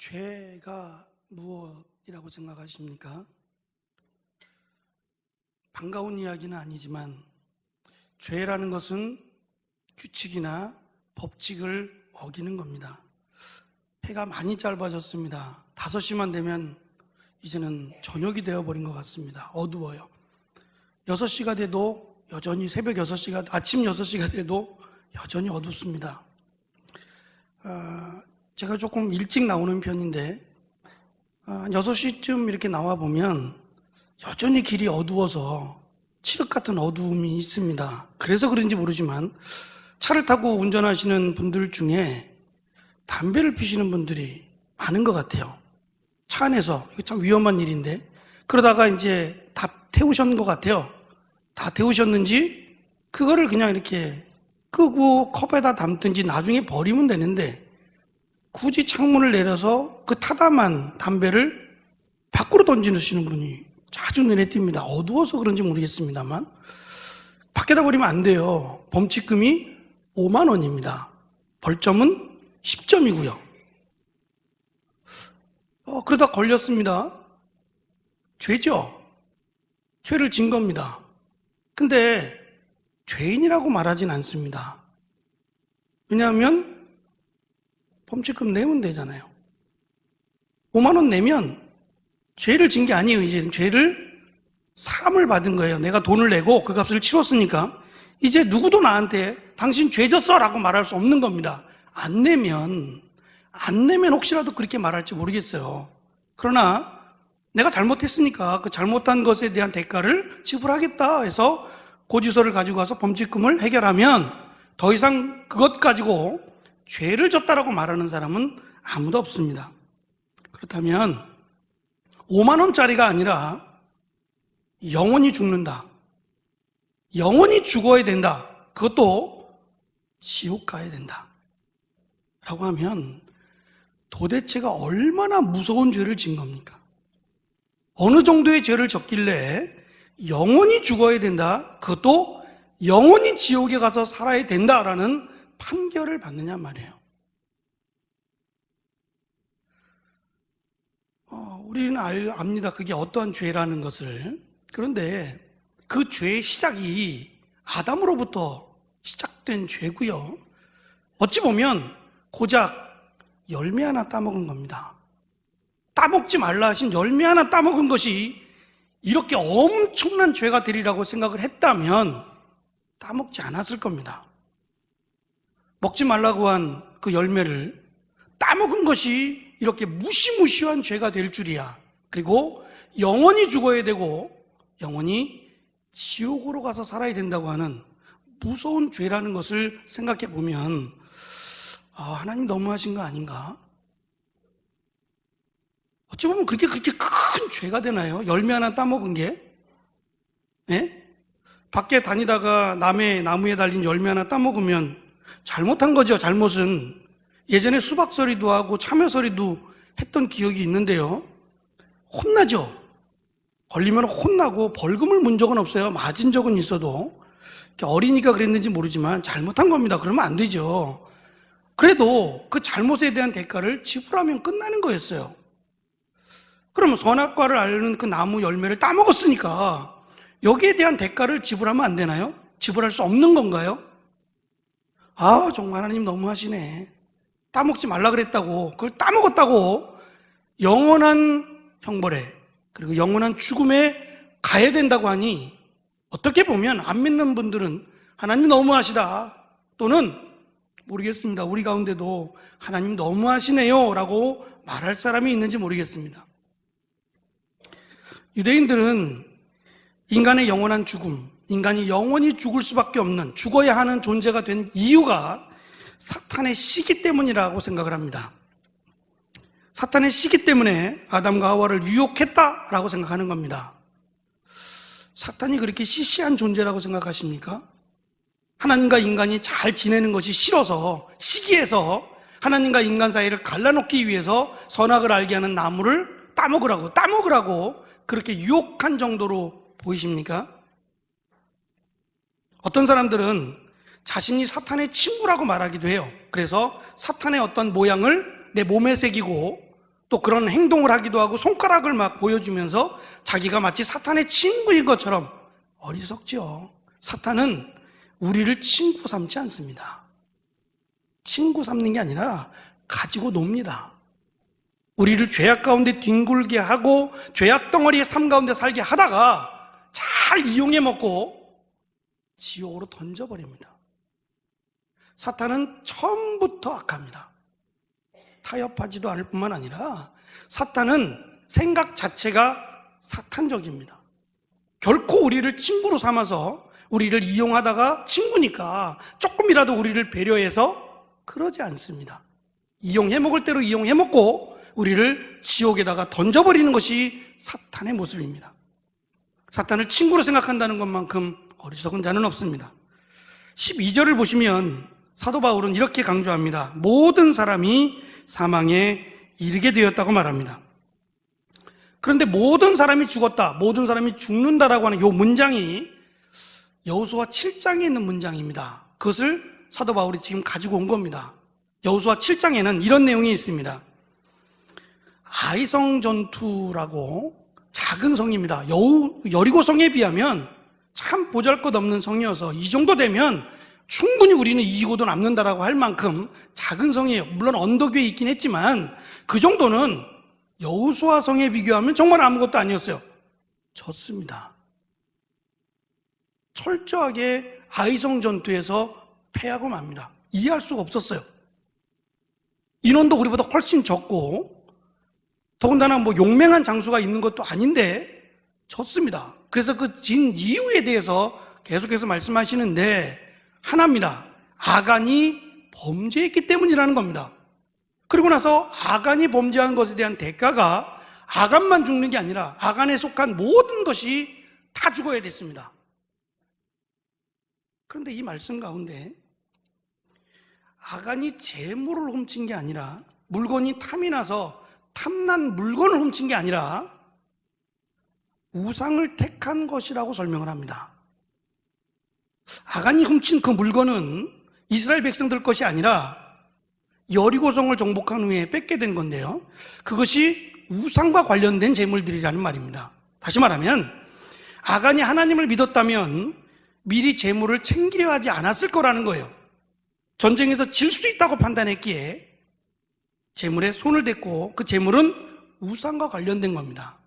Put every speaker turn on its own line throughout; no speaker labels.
죄가 무엇이라고 생각하십니까? 반가운 이야기는 아니지만 죄라는 것은 규칙이나 법칙을 어기는 겁니다. 해가 많이 짧아졌습니다. 5시만 되면 이제는 저녁이 되어버린 것 같습니다. 어두워요. 6시가 돼도 여전히 새벽 6시가, 아침 6시가 돼도 여전히 어둡습니다. 어, 제가 조금 일찍 나오는 편인데, 어, 6시쯤 이렇게 나와 보면 여전히 길이 어두워서 칠흑 같은 어두움이 있습니다. 그래서 그런지 모르지만 차를 타고 운전하시는 분들 중에 담배를 피시는 분들이 많은 것 같아요. 차 안에서. 이거 참 위험한 일인데. 그러다가 이제 다 태우셨는 것 같아요. 다 태우셨는지, 그거를 그냥 이렇게 끄고 컵에다 담든지 나중에 버리면 되는데, 굳이 창문을 내려서 그 타다만 담배를 밖으로 던지시는 분이 자주 눈에 띕니다. 어두워서 그런지 모르겠습니다만. 밖에다 버리면 안 돼요. 범칙금이 5만 원입니다. 벌점은 10점이고요. 어, 그러다 걸렸습니다. 죄죠. 죄를 진 겁니다. 근데 죄인이라고 말하진 않습니다. 왜냐하면 범칙금 내면 되잖아요. 5만 원 내면 죄를 진 게 아니에요. 이제 죄를 사함을 받은 거예요. 내가 돈을 내고 그 값을 치렀으니까 이제 누구도 나한테 당신 죄 졌어 라고 말할 수 없는 겁니다. 안 내면 안 내면 혹시라도 그렇게 말할지 모르겠어요. 그러나 내가 잘못했으니까 그 잘못한 것에 대한 대가를 지불하겠다 해서 고지서를 가지고 가서 범칙금을 해결하면 더 이상 그것 가지고 죄를 졌다라고 말하는 사람은 아무도 없습니다. 그렇다면 5만 원짜리가 아니라 영원히 죽는다. 영원히 죽어야 된다. 그것도 지옥 가야 된다. 라고 하면 도대체가 얼마나 무서운 죄를 진 겁니까? 어느 정도의 죄를 졌길래 영원히 죽어야 된다. 그것도 영원히 지옥에 가서 살아야 된다라는 판결을 받느냐 말이에요. 어, 우리는 알, 압니다. 그게 어떠한 죄라는 것을. 그런데 그 죄의 시작이 아담으로부터 시작된 죄고요. 어찌 보면 고작 열매 하나 따먹은 겁니다. 따먹지 말라 하신 열매 하나 따먹은 것이 이렇게 엄청난 죄가 되리라고 생각을 했다면 따먹지 않았을 겁니다. 먹지 말라고 한 그 열매를 따먹은 것이 이렇게 무시무시한 죄가 될 줄이야. 그리고 영원히 죽어야 되고 영원히 지옥으로 가서 살아야 된다고 하는 무서운 죄라는 것을 생각해 보면 아, 하나님 너무하신 거 아닌가? 어찌 보면 그렇게 그렇게 큰 죄가 되나요? 열매 하나 따먹은 게? 예? 밖에 다니다가 남의 나무에 달린 열매 하나 따먹으면 잘못한 거죠, 잘못은. 예전에 수박서리도 하고 참외서리도 했던 기억이 있는데요. 혼나죠? 걸리면 혼나고 벌금을 문 적은 없어요. 맞은 적은 있어도. 어리니까 그랬는지 모르지만 잘못한 겁니다. 그러면 안 되죠. 그래도 그 잘못에 대한 대가를 지불하면 끝나는 거였어요. 그러면 선악과를 앓는 그 나무 열매를 따먹었으니까 여기에 대한 대가를 지불하면 안 되나요? 지불할 수 없는 건가요? 아, 정말 하나님 너무하시네. 따먹지 말라 그랬다고, 그걸 따먹었다고, 영원한 형벌에, 그리고 영원한 죽음에 가야 된다고 하니, 어떻게 보면 안 믿는 분들은 하나님 너무하시다. 또는, 모르겠습니다. 우리 가운데도 하나님 너무하시네요. 라고 말할 사람이 있는지 모르겠습니다. 유대인들은 인간의 영원한 죽음, 인간이 영원히 죽을 수밖에 없는 죽어야 하는 존재가 된 이유가 사탄의 시기 때문이라고 생각을 합니다. 사탄의 시기 때문에 아담과 하와를 유혹했다라고 생각하는 겁니다. 사탄이 그렇게 시시한 존재라고 생각하십니까? 하나님과 인간이 잘 지내는 것이 싫어서 시기에서 하나님과 인간 사이를 갈라놓기 위해서 선악을 알게 하는 나무를 따먹으라고 따먹으라고 그렇게 유혹한 정도로 보이십니까? 어떤 사람들은 자신이 사탄의 친구라고 말하기도 해요. 그래서 사탄의 어떤 모양을 내 몸에 새기고 또 그런 행동을 하기도 하고 손가락을 막 보여주면서 자기가 마치 사탄의 친구인 것처럼 어리석죠. 사탄은 우리를 친구 삼지 않습니다. 친구 삼는 게 아니라 가지고 놉니다. 우리를 죄악 가운데 뒹굴게 하고 죄악 덩어리의 삶 가운데 살게 하다가 잘 이용해 먹고 지옥으로 던져버립니다. 사탄은 처음부터 악합니다. 타협하지도 않을 뿐만 아니라 사탄은 생각 자체가 사탄적입니다. 결코 우리를 친구로 삼아서 우리를 이용하다가 친구니까 조금이라도 우리를 배려해서 그러지 않습니다. 이용해 먹을 대로 이용해 먹고 우리를 지옥에다가 던져버리는 것이 사탄의 모습입니다. 사탄을 친구로 생각한다는 것만큼 어리석은 자는 없습니다. 12절을 보시면 사도 바울은 이렇게 강조합니다. 모든 사람이 사망에 이르게 되었다고 말합니다. 그런데 모든 사람이 죽었다, 모든 사람이 죽는다라고 하는 이 문장이 여호수아 7장에 있는 문장입니다. 그것을 사도 바울이 지금 가지고 온 겁니다. 여호수아 7장에는 이런 내용이 있습니다. 아이성 전투라고 작은 성입니다. 여우, 여리고 성에 비하면 참 보잘것 없는 성이어서 이 정도 되면 충분히 우리는 이기고도 남는다라고 할 만큼 작은 성이에요. 물론 언덕 위에 있긴 했지만 그 정도는 여우수아 성에 비교하면 정말 아무것도 아니었어요. 졌습니다. 철저하게 아이성 전투에서 패하고 맙니다. 이해할 수가 없었어요. 인원도 우리보다 훨씬 적고 더군다나 뭐 용맹한 장수가 있는 것도 아닌데 졌습니다. 그래서 그 진 이유에 대해서 계속해서 말씀하시는데 하나입니다. 아간이 범죄했기 때문이라는 겁니다. 그리고 나서 아간이 범죄한 것에 대한 대가가 아간만 죽는 게 아니라 아간에 속한 모든 것이 다 죽어야 됐습니다. 그런데 이 말씀 가운데 아간이 재물을 훔친 게 아니라 물건이 탐이 나서 탐난 물건을 훔친 게 아니라 우상을 택한 것이라고 설명을 합니다. 아간이 훔친 그 물건은 이스라엘 백성들 것이 아니라 여리고성을 정복한 후에 뺏게 된 건데요. 그것이 우상과 관련된 재물들이라는 말입니다. 다시 말하면 아간이 하나님을 믿었다면 미리 재물을 챙기려 하지 않았을 거라는 거예요. 전쟁에서 질 수 있다고 판단했기에 재물에 손을 댔고 그 재물은 우상과 관련된 겁니다.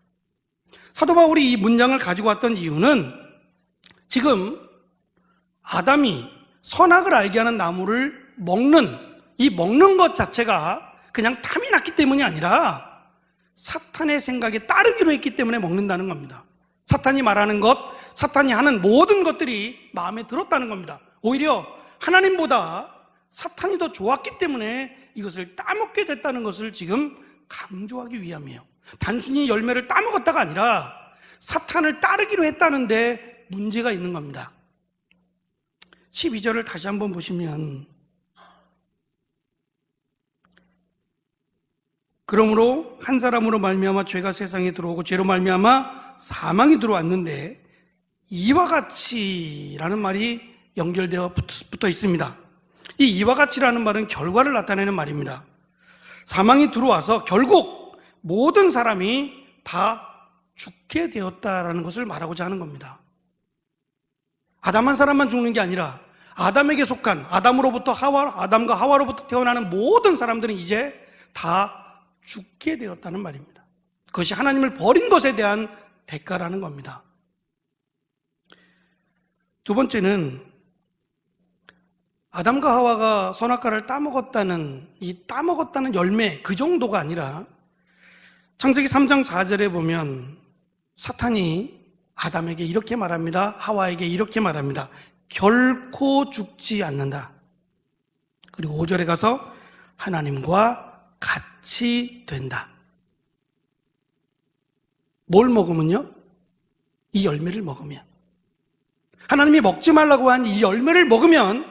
사도 바울이 이 문장을 가지고 왔던 이유는 지금 아담이 선악을 알게 하는 나무를 먹는 이 먹는 것 자체가 그냥 탐이 났기 때문이 아니라 사탄의 생각에 따르기로 했기 때문에 먹는다는 겁니다. 사탄이 말하는 것, 사탄이 하는 모든 것들이 마음에 들었다는 겁니다. 오히려 하나님보다 사탄이 더 좋았기 때문에 이것을 따먹게 됐다는 것을 지금 강조하기 위함이에요. 단순히 열매를 따먹었다가 아니라 사탄을 따르기로 했다는데 문제가 있는 겁니다. 12절을 다시 한번 보시면 그러므로 한 사람으로 말미암아 죄가 세상에 들어오고 죄로 말미암아 사망이 들어왔는데 이와 같이라는 말이 연결되어 붙어 있습니다. 이 이와 같이라는 말은 결과를 나타내는 말입니다. 사망이 들어와서 결국 모든 사람이 다 죽게 되었다라는 것을 말하고자 하는 겁니다. 아담 한 사람만 죽는 게 아니라 아담에게 속한 아담으로부터 하와 아담과 하와로부터 태어나는 모든 사람들은 이제 다 죽게 되었다는 말입니다. 그것이 하나님을 버린 것에 대한 대가라는 겁니다. 두 번째는 아담과 하와가 선악과를 따먹었다는 이 따먹었다는 열매 그 정도가 아니라 창세기 3장 4절에 보면 사탄이 아담에게 이렇게 말합니다. 하와에게 이렇게 말합니다. 결코 죽지 않는다. 그리고 5절에 가서 하나님과 같이 된다. 뭘 먹으면요? 이 열매를 먹으면. 하나님이 먹지 말라고 한 이 열매를 먹으면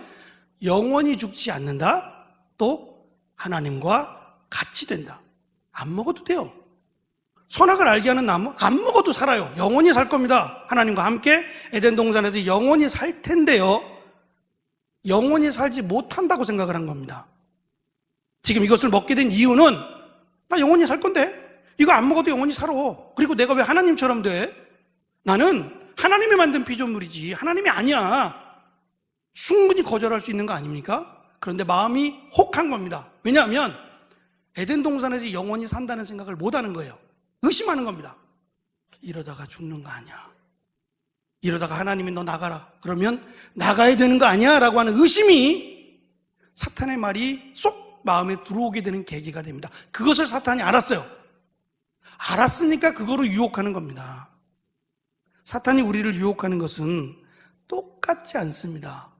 영원히 죽지 않는다. 또 하나님과 같이 된다. 안 먹어도 돼요. 선악을 알게 하는 나무 안 먹어도 살아요. 영원히 살 겁니다. 하나님과 함께 에덴 동산에서 영원히 살 텐데요. 영원히 살지 못한다고 생각을 한 겁니다. 지금 이것을 먹게 된 이유는 나 영원히 살 건데? 이거 안 먹어도 영원히 살아. 그리고 내가 왜 하나님처럼 돼? 나는 하나님이 만든 피조물이지. 하나님이 아니야. 충분히 거절할 수 있는 거 아닙니까? 그런데 마음이 혹한 겁니다. 왜냐하면 에덴 동산에서 영원히 산다는 생각을 못 하는 거예요. 의심하는 겁니다. 이러다가 죽는 거 아니야. 이러다가 하나님이 너 나가라. 그러면 나가야 되는 거 아니야? 라고 하는 의심이 사탄의 말이 쏙 마음에 들어오게 되는 계기가 됩니다. 그것을 사탄이 알았어요. 알았으니까 그거로 유혹하는 겁니다. 사탄이 우리를 유혹하는 것은 똑같지 않습니다.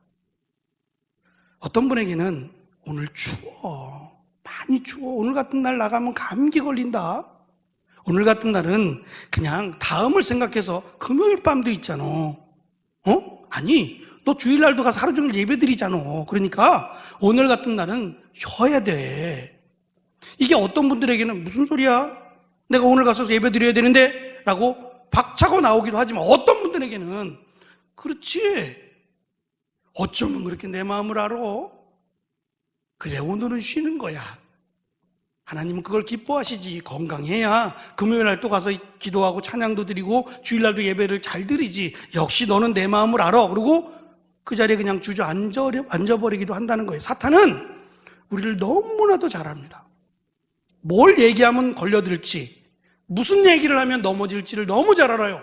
어떤 분에게는 오늘 추워. 많이 추워. 오늘 같은 날 나가면 감기 걸린다. 오늘 같은 날은 그냥 다음을 생각해서 금요일 밤도 있잖아. 어? 아니, 너 주일날도 가서 하루 종일 예배 드리잖아. 그러니까 오늘 같은 날은 쉬어야 돼. 이게 어떤 분들에게는 무슨 소리야? 내가 오늘 가서 예배 드려야 되는데? 라고 박차고 나오기도 하지만 어떤 분들에게는 그렇지. 어쩌면 그렇게 내 마음을 알아? 그래, 오늘은 쉬는 거야. 하나님은 그걸 기뻐하시지. 건강해야 금요일 날 또 가서 기도하고 찬양도 드리고 주일날도 예배를 잘 드리지. 역시 너는 내 마음을 알아. 그리고 그 자리에 그냥 주저앉아, 앉아버리기도 한다는 거예요. 사탄은 우리를 너무나도 잘 압니다. 뭘 얘기하면 걸려들지, 무슨 얘기를 하면 넘어질지를 너무 잘 알아요.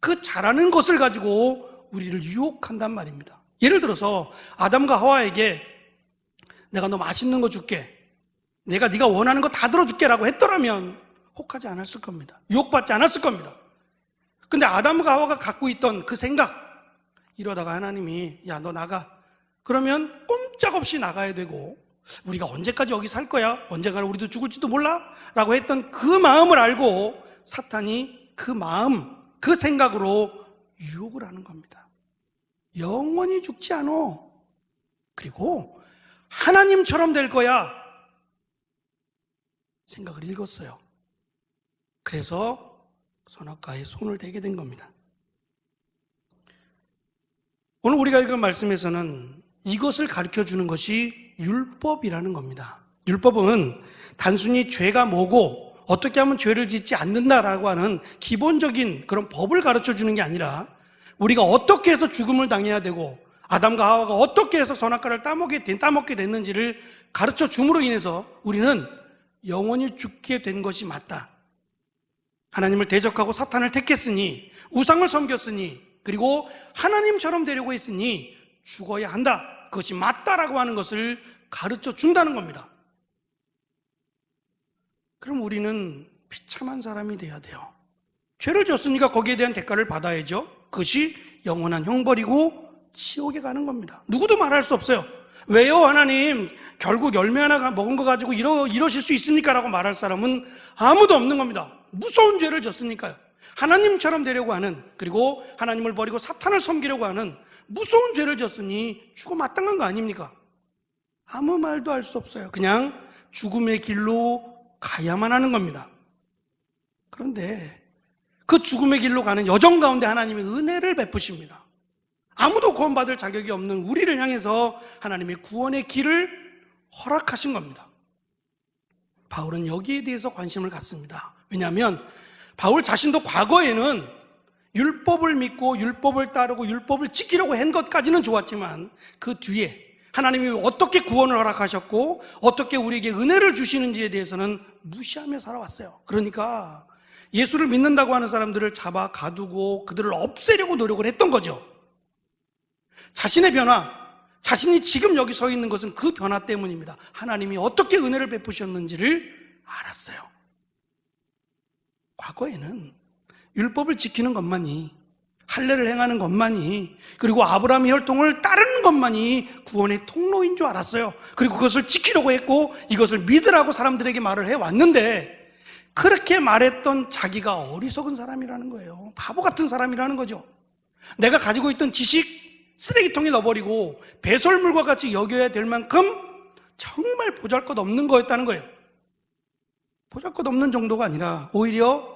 그 잘하는 것을 가지고 우리를 유혹한단 말입니다. 예를 들어서 아담과 하와에게 내가 너 맛있는 거 줄게. 내가 네가 원하는 거 다 들어줄게라고 했더라면 혹하지 않았을 겁니다. 유혹받지 않았을 겁니다. 근데 아담과 하와가 갖고 있던 그 생각 이러다가 하나님이 야 너 나가 그러면 꼼짝없이 나가야 되고 우리가 언제까지 여기 살 거야? 언젠가는 우리도 죽을지도 몰라? 라고 했던 그 마음을 알고 사탄이 그 마음, 그 생각으로 유혹을 하는 겁니다. 영원히 죽지 않어. 그리고 하나님처럼 될 거야. 생각을 읽었어요. 그래서 선악과에 손을 대게 된 겁니다. 오늘 우리가 읽은 말씀에서는 이것을 가르쳐 주는 것이 율법이라는 겁니다. 율법은 단순히 죄가 뭐고 어떻게 하면 죄를 짓지 않는다라고 하는 기본적인 그런 법을 가르쳐 주는 게 아니라 우리가 어떻게 해서 죽음을 당해야 되고 아담과 하와가 어떻게 해서 선악과를 따먹게, 된, 따먹게 됐는지를 가르쳐 줌으로 인해서 우리는 영원히 죽게 된 것이 맞다. 하나님을 대적하고 사탄을 택했으니 우상을 섬겼으니 그리고 하나님처럼 되려고 했으니 죽어야 한다. 그것이 맞다라고 하는 것을 가르쳐 준다는 겁니다. 그럼 우리는 비참한 사람이 돼야 돼요. 죄를 졌으니까 거기에 대한 대가를 받아야죠. 그것이 영원한 형벌이고 지옥에 가는 겁니다. 누구도 말할 수 없어요. 왜요, 하나님? 결국 열매 하나 먹은 거 가지고 이러, 이러실 수 있습니까? 라고 말할 사람은 아무도 없는 겁니다. 무서운 죄를 졌으니까요. 하나님처럼 되려고 하는, 그리고 하나님을 버리고 사탄을 섬기려고 하는 무서운 죄를 졌으니 죽어 마땅한 거 아닙니까? 아무 말도 할 수 없어요. 그냥 죽음의 길로 가야만 하는 겁니다. 그런데 그 죽음의 길로 가는 여정 가운데 하나님의 은혜를 베푸십니다. 아무도 구원받을 자격이 없는 우리를 향해서 하나님의 구원의 길을 허락하신 겁니다. 바울은 여기에 대해서 관심을 갖습니다. 왜냐하면 바울 자신도 과거에는 율법을 믿고 율법을 따르고 율법을 지키려고 한 것까지는 좋았지만 그 뒤에 하나님이 어떻게 구원을 허락하셨고 어떻게 우리에게 은혜를 주시는지에 대해서는 무시하며 살아왔어요. 그러니까 예수를 믿는다고 하는 사람들을 잡아 가두고 그들을 없애려고 노력을 했던 거죠. 자신의 변화, 자신이 지금 여기 서 있는 것은 그 변화 때문입니다. 하나님이 어떻게 은혜를 베푸셨는지를 알았어요. 과거에는 율법을 지키는 것만이 할례를 행하는 것만이 그리고 아브라함의 혈통을 따르는 것만이 구원의 통로인 줄 알았어요. 그리고 그것을 지키려고 했고 이것을 믿으라고 사람들에게 말을 해 왔는데 그렇게 말했던 자기가 어리석은 사람이라는 거예요. 바보 같은 사람이라는 거죠. 내가 가지고 있던 지식 쓰레기통에 넣어버리고 배설물과 같이 여겨야 될 만큼 정말 보잘 것 없는 거였다는 거예요. 보잘 것 없는 정도가 아니라 오히려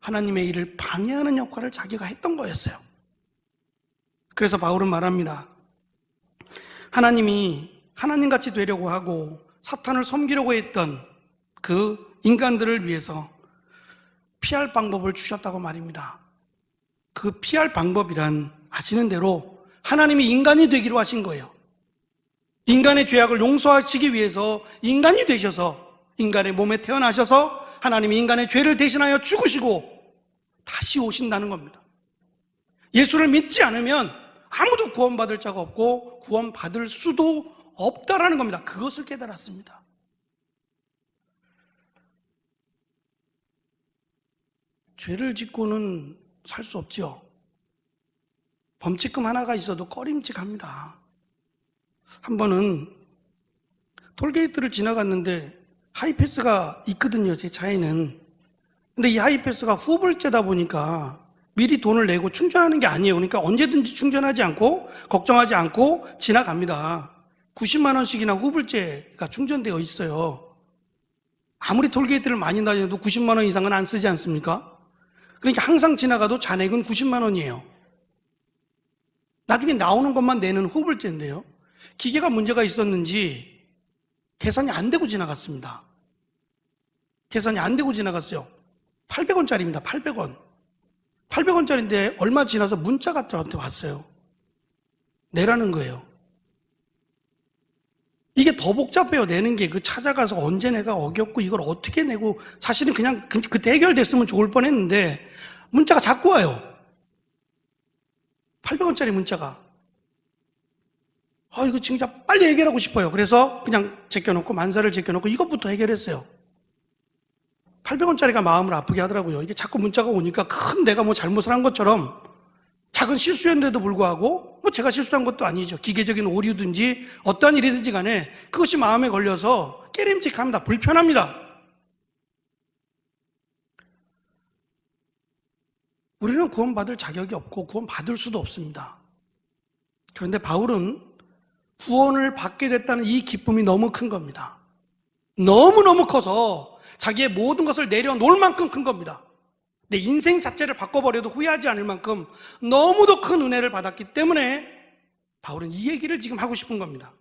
하나님의 일을 방해하는 역할을 자기가 했던 거였어요. 그래서 바울은 말합니다. 하나님이 하나님 같이 되려고 하고 사탄을 섬기려고 했던 그 인간들을 위해서 피할 방법을 주셨다고 말입니다. 그 피할 방법이란 아시는 대로 하나님이 인간이 되기로 하신 거예요. 인간의 죄악을 용서하시기 위해서 인간이 되셔서 인간의 몸에 태어나셔서 하나님이 인간의 죄를 대신하여 죽으시고 다시 오신다는 겁니다. 예수를 믿지 않으면 아무도 구원받을 자가 없고 구원받을 수도 없다라는 겁니다. 그것을 깨달았습니다. 죄를 짓고는 살 수 없죠. 범칙금 하나가 있어도 꺼림칙합니다. 한 번은 톨게이트를 지나갔는데 하이패스가 있거든요, 제 차에는. 근데 이 하이패스가 후불제다 보니까 미리 돈을 내고 충전하는 게 아니에요. 그러니까 언제든지 충전하지 않고 걱정하지 않고 지나갑니다. 90만 원씩이나 후불제가 충전되어 있어요. 아무리 톨게이트를 많이 다녀도 90만 원 이상은 안 쓰지 않습니까? 그러니까 항상 지나가도 잔액은 90만 원이에요. 나중에 나오는 것만 내는 후불제인데요. 기계가 문제가 있었는지 계산이 안 되고 지나갔습니다. 계산이 안 되고 지나갔어요. 800원짜리입니다. 800원. 800원짜리인데 얼마 지나서 문자가 저한테 왔어요. 내라는 거예요. 이게 더 복잡해요. 내는 게 그 찾아가서 언제 내가 어겼고 이걸 어떻게 내고 사실은 그냥 그- 그때 해결됐으면 좋을 뻔했는데 문자가 자꾸 와요. 800원짜리 문자가. 아, 이거 진짜 빨리 해결하고 싶어요. 그래서 그냥 제껴놓고 만사를 제껴놓고 이것부터 해결했어요. 800원짜리가 마음을 아프게 하더라고요. 이게 자꾸 문자가 오니까 큰 내가 뭐 잘못을 한 것처럼 작은 실수였는데도 불구하고 뭐 제가 실수한 것도 아니죠. 기계적인 오류든지 어떠한 일이든지 간에 그것이 마음에 걸려서 깨림직합니다. 불편합니다. 우리는 구원받을 자격이 없고 구원받을 수도 없습니다. 그런데 바울은 구원을 받게 됐다는 이 기쁨이 너무 큰 겁니다. 너무너무 커서 자기의 모든 것을 내려놓을 만큼 큰 겁니다. 내 인생 자체를 바꿔버려도 후회하지 않을 만큼 너무도 큰 은혜를 받았기 때문에 바울은 이 얘기를 지금 하고 싶은 겁니다.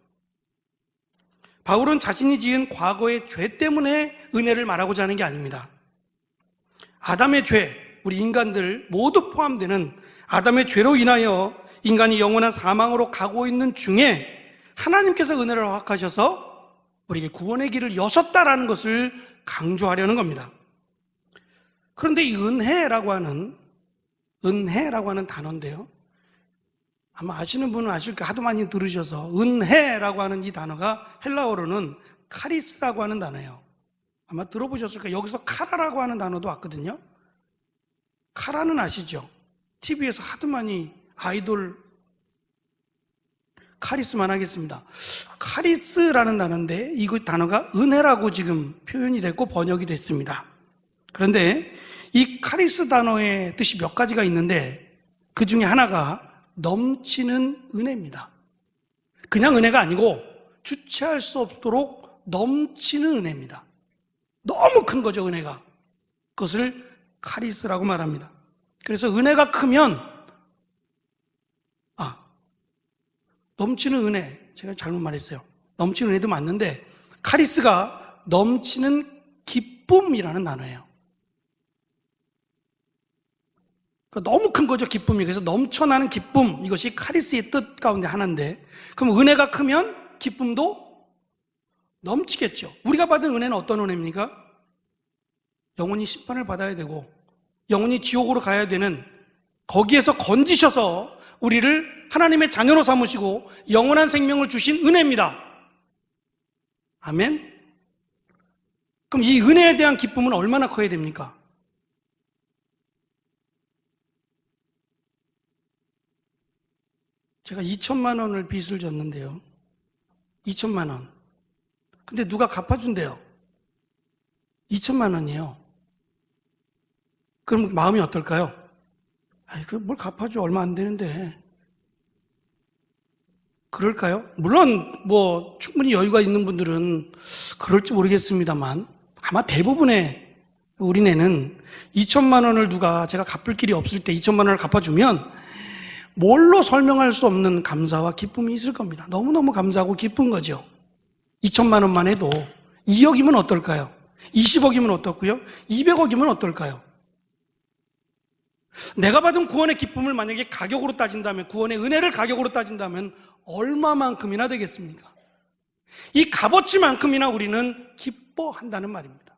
바울은 자신이 지은 과거의 죄 때문에 은혜를 말하고자 하는 게 아닙니다. 아담의 죄, 우리 인간들 모두 포함되는 아담의 죄로 인하여 인간이 영원한 사망으로 가고 있는 중에 하나님께서 은혜를 허락하셔서 우리에게 구원의 길을 여셨다라는 것을 강조하려는 겁니다. 그런데 이 은혜라고 하는 은혜라고 하는 단어인데요. 아마 아시는 분은 아실 거 하도 많이 들으셔서 은혜라고 하는 이 단어가 헬라어로는 카리스라고 하는 단어예요. 아마 들어보셨을 거예요. 여기서 카라라고 하는 단어도 왔거든요. 카라는 아시죠? TV에서 하도 많이 아이돌 카리스만 하겠습니다. 카리스라는 단어인데 이 단어가 은혜라고 지금 표현이 됐고 번역이 됐습니다. 그런데 이 카리스 단어의 뜻이 몇 가지가 있는데 그 중에 하나가 넘치는 은혜입니다. 그냥 은혜가 아니고 주체할 수 없도록 넘치는 은혜입니다. 너무 큰 거죠, 은혜가. 그것을 카리스라고 말합니다. 그래서 은혜가 크면, 아, 넘치는 은혜. 제가 잘못 말했어요. 넘치는 은혜도 맞는데, 카리스가 넘치는 기쁨이라는 단어예요. 그러니까 너무 큰 거죠, 기쁨이. 그래서 넘쳐나는 기쁨. 이것이 카리스의 뜻 가운데 하나인데, 그럼 은혜가 크면 기쁨도 넘치겠죠. 우리가 받은 은혜는 어떤 은혜입니까? 영원히 심판을 받아야 되고, 영원히 지옥으로 가야 되는, 거기에서 건지셔서 우리를 하나님의 자녀로 삼으시고, 영원한 생명을 주신 은혜입니다. 아멘? 그럼 이 은혜에 대한 기쁨은 얼마나 커야 됩니까? 제가 2천만 원을 빚을 졌는데요. 2천만 원. 근데 누가 갚아준대요. 2천만 원이에요. 그럼 마음이 어떨까요? 아이, 그뭘 갚아줘. 얼마 안 되는데. 그럴까요? 물론, 뭐, 충분히 여유가 있는 분들은 그럴지 모르겠습니다만, 아마 대부분의 우리네는 2천만 원을 누가 제가 갚을 길이 없을 때 2천만 원을 갚아주면 뭘로 설명할 수 없는 감사와 기쁨이 있을 겁니다. 너무너무 감사하고 기쁜 거죠. 2천만 원만 해도 2억이면 어떨까요? 20억이면 어떻고요? 200억이면 어떨까요? 내가 받은 구원의 기쁨을 만약에 가격으로 따진다면, 구원의 은혜를 가격으로 따진다면 얼마만큼이나 되겠습니까? 이 값어치만큼이나 우리는 기뻐한다는 말입니다.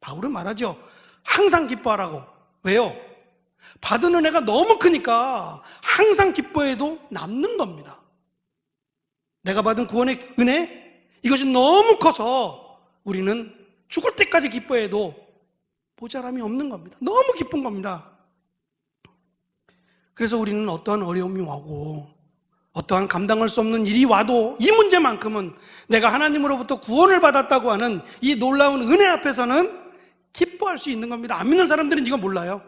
바울은 말하죠. 항상 기뻐하라고. 왜요? 받은 은혜가 너무 크니까 항상 기뻐해도 남는 겁니다. 내가 받은 구원의 은혜? 이것이 너무 커서 우리는 죽을 때까지 기뻐해도 모자람이 없는 겁니다. 너무 기쁜 겁니다. 그래서 우리는 어떠한 어려움이 와고 어떠한 감당할 수 없는 일이 와도 이 문제만큼은 내가 하나님으로부터 구원을 받았다고 하는 이 놀라운 은혜 앞에서는 기뻐할 수 있는 겁니다. 안 믿는 사람들은 이거 몰라요.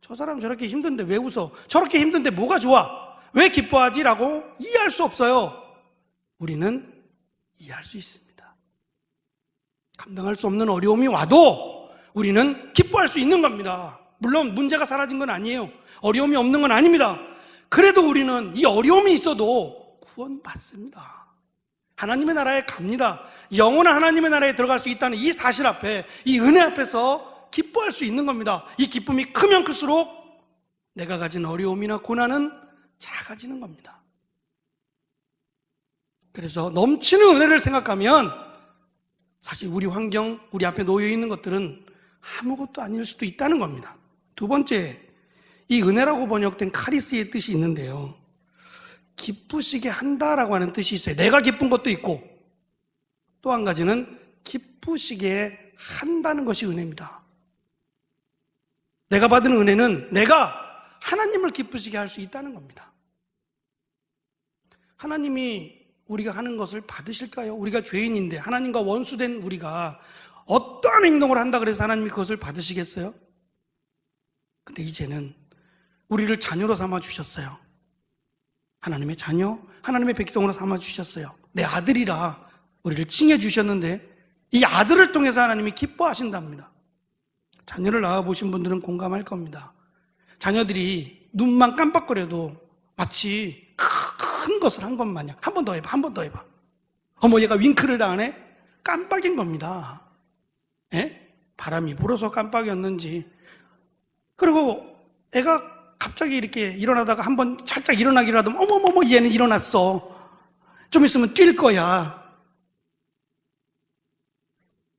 저 사람 저렇게 힘든데 왜 웃어? 저렇게 힘든데 뭐가 좋아? 왜 기뻐하지? 라고 이해할 수 없어요. 우리는 이해할 수 있습니다. 감당할 수 없는 어려움이 와도 우리는 기뻐할 수 있는 겁니다. 물론 문제가 사라진 건 아니에요. 어려움이 없는 건 아닙니다. 그래도 우리는 이 어려움이 있어도 구원받습니다. 하나님의 나라에 갑니다. 영원한 하나님의 나라에 들어갈 수 있다는 이 사실 앞에, 이 은혜 앞에서 기뻐할 수 있는 겁니다. 이 기쁨이 크면 클수록 내가 가진 어려움이나 고난은 작아지는 겁니다. 그래서 넘치는 은혜를 생각하면 사실 우리 환경, 우리 앞에 놓여 있는 것들은 아무것도 아닐 수도 있다는 겁니다. 두 번째, 이 은혜라고 번역된 카리스의 뜻이 있는데요. 기쁘시게 한다라고 하는 뜻이 있어요. 내가 기쁜 것도 있고, 또 한 가지는 기쁘시게 한다는 것이 은혜입니다. 내가 받은 은혜는 내가 하나님을 기쁘시게 할 수 있다는 겁니다. 하나님이 우리가 하는 것을 받으실까요? 우리가 죄인인데 하나님과 원수된 우리가 어떠한 행동을 한다 그래서 하나님이 그것을 받으시겠어요? 근데 이제는 우리를 자녀로 삼아 주셨어요. 하나님의 자녀, 하나님의 백성으로 삼아 주셨어요. 내 아들이라 우리를 칭해 주셨는데 이 아들을 통해서 하나님이 기뻐하신답니다. 자녀를 낳아 보신 분들은 공감할 겁니다. 자녀들이 눈만 깜빡거려도 마치 큰 것을 한 것 마냥 한 번 더 해봐, 한 번 더 해봐. 어머 얘가 윙크를 당하네? 깜빡인 겁니다. 예? 바람이 불어서 깜빡이었는지. 그리고 애가 갑자기 이렇게 일어나다가 한번 살짝 일어나기라도 어머머머 얘는 일어났어. 좀 있으면 뛸 거야.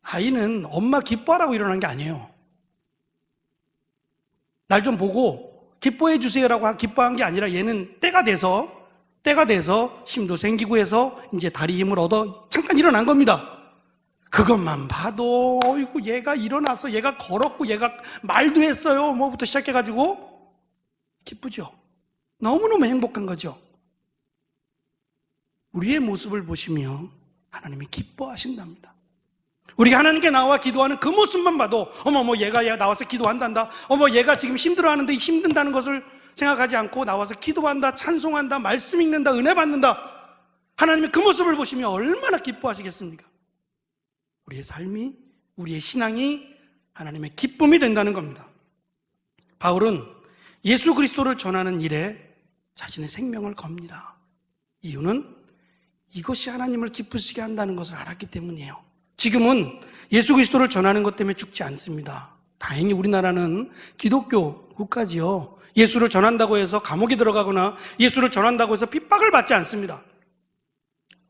아이는 엄마 기뻐하라고 일어난 게 아니에요. 날 좀 보고 기뻐해 주세요라고 기뻐한 게 아니라 얘는 때가 돼서 때가 돼서 힘도 생기고 해서 이제 다리 힘을 얻어 잠깐 일어난 겁니다. 그것만 봐도 어이구 얘가 일어나서 얘가 걸었고 얘가 말도 했어요. 뭐부터 시작해 가지고 기쁘죠. 너무너무 행복한 거죠. 우리의 모습을 보시며 하나님이 기뻐하신답니다. 우리가 하나님께 나와 기도하는 그 모습만 봐도 어머 뭐 얘가 얘가 나와서 기도한단다. 어머 얘가 지금 힘들어하는데 힘든다는 것을 생각하지 않고 나와서 기도한다, 찬송한다, 말씀 읽는다, 은혜 받는다. 하나님의 그 모습을 보시면 얼마나 기뻐하시겠습니까? 우리의 삶이, 우리의 신앙이 하나님의 기쁨이 된다는 겁니다. 바울은 예수 그리스도를 전하는 일에 자신의 생명을 겁니다. 이유는 이것이 하나님을 기쁘시게 한다는 것을 알았기 때문이에요. 지금은 예수 그리스도를 전하는 것 때문에 죽지 않습니다. 다행히 우리나라는 기독교 국가지요. 예수를 전한다고 해서 감옥에 들어가거나 예수를 전한다고 해서 핍박을 받지 않습니다.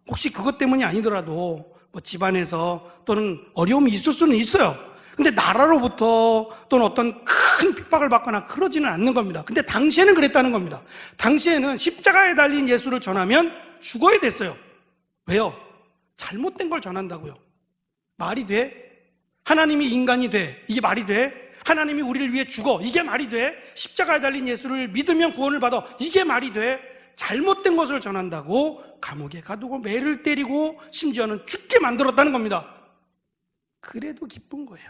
혹시 그것 때문이 아니더라도 뭐 집안에서 또는 어려움이 있을 수는 있어요. 근데 나라로부터 또는 어떤 큰 핍박을 받거나 그러지는 않는 겁니다. 근데 당시에는 그랬다는 겁니다. 당시에는 십자가에 달린 예수를 전하면 죽어야 됐어요. 왜요? 잘못된 걸 전한다고요. 말이 돼? 하나님이 인간이 돼. 이게 말이 돼? 하나님이 우리를 위해 죽어. 이게 말이 돼? 십자가에 달린 예수를 믿으면 구원을 받아. 이게 말이 돼? 잘못된 것을 전한다고 감옥에 가두고 매를 때리고 심지어는 죽게 만들었다는 겁니다. 그래도 기쁜 거예요.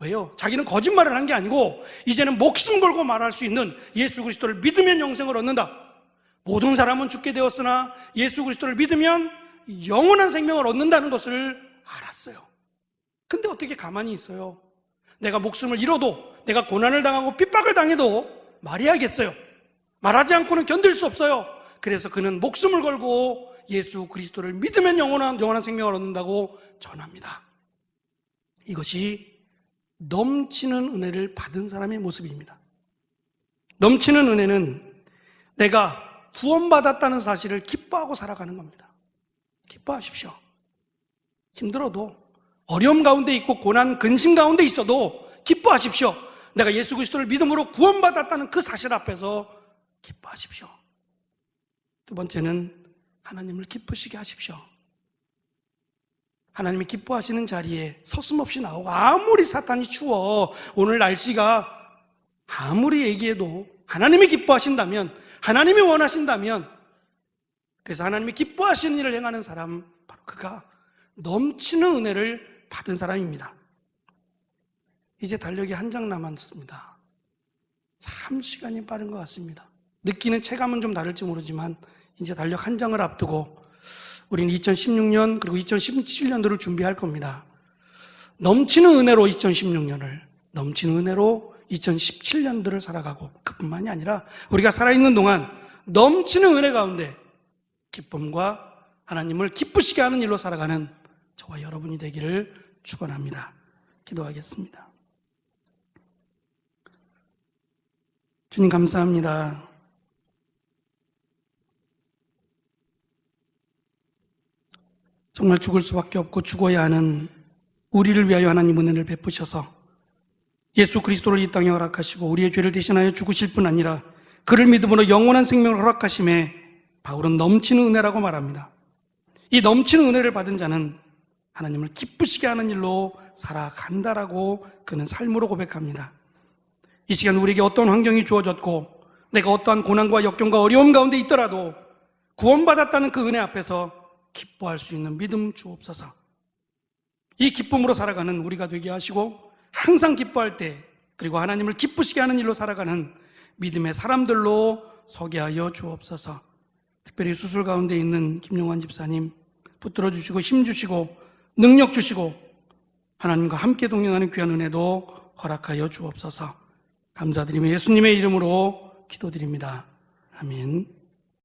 왜요? 자기는 거짓말을 한 게 아니고 이제는 목숨 걸고 말할 수 있는 예수 그리스도를 믿으면 영생을 얻는다. 모든 사람은 죽게 되었으나 예수 그리스도를 믿으면 영원한 생명을 얻는다는 것을 알았어요. 근데 어떻게 가만히 있어요? 내가 목숨을 잃어도 내가 고난을 당하고 핍박을 당해도 말해야겠어요. 말하지 않고는 견딜 수 없어요. 그래서 그는 목숨을 걸고 예수 그리스도를 믿으면 영원한 영원한 생명을 얻는다고 전합니다. 이것이 넘치는 은혜를 받은 사람의 모습입니다. 넘치는 은혜는 내가 구원받았다는 사실을 기뻐하고 살아가는 겁니다. 기뻐하십시오. 힘들어도 어려움 가운데 있고 고난 근심 가운데 있어도 기뻐하십시오. 내가 예수 그리스도를 믿음으로 구원받았다는 그 사실 앞에서 기뻐하십시오. 두 번째는 하나님을 기쁘시게 하십시오. 하나님이 기뻐하시는 자리에 서슴없이 나오고 아무리 사탄이 추워 오늘 날씨가 아무리 얘기해도 하나님이 기뻐하신다면 하나님이 원하신다면 그래서 하나님이 기뻐하시는 일을 행하는 사람 바로 그가 넘치는 은혜를 받은 사람입니다. 이제 달력이 한 장 남았습니다. 참 시간이 빠른 것 같습니다. 느끼는 체감은 좀 다를지 모르지만 이제 달력 한 장을 앞두고 우리는 2016년 그리고 2017년도를 준비할 겁니다. 넘치는 은혜로 2016년을 넘치는 은혜로 2017년도를 살아가고 그뿐만이 아니라 우리가 살아있는 동안 넘치는 은혜 가운데 기쁨과 하나님을 기쁘시게 하는 일로 살아가는 저와 여러분이 되기를 축원합니다. 기도하겠습니다. 주님 감사합니다. 정말 죽을 수밖에 없고 죽어야 하는 우리를 위하여 하나님 은혜를 베푸셔서 예수 그리스도를 이 땅에 허락하시고 우리의 죄를 대신하여 죽으실 뿐 아니라 그를 믿음으로 영원한 생명을 허락하심에 바울은 넘치는 은혜라고 말합니다. 이 넘치는 은혜를 받은 자는 하나님을 기쁘시게 하는 일로 살아간다라고 그는 삶으로 고백합니다. 이 시간 우리에게 어떤 환경이 주어졌고 내가 어떠한 고난과 역경과 어려움 가운데 있더라도 구원받았다는 그 은혜 앞에서 기뻐할 수 있는 믿음 주옵소서. 이 기쁨으로 살아가는 우리가 되게 하시고 항상 기뻐할 때 그리고 하나님을 기쁘시게 하는 일로 살아가는 믿음의 사람들로 서게 하여 주옵소서. 특별히 수술 가운데 있는 김용환 집사님 붙들어 주시고 힘 주시고 능력 주시고 하나님과 함께 동행하는 귀한 은혜도 허락하여 주옵소서. 감사드리며 예수님의 이름으로 기도드립니다. 아멘.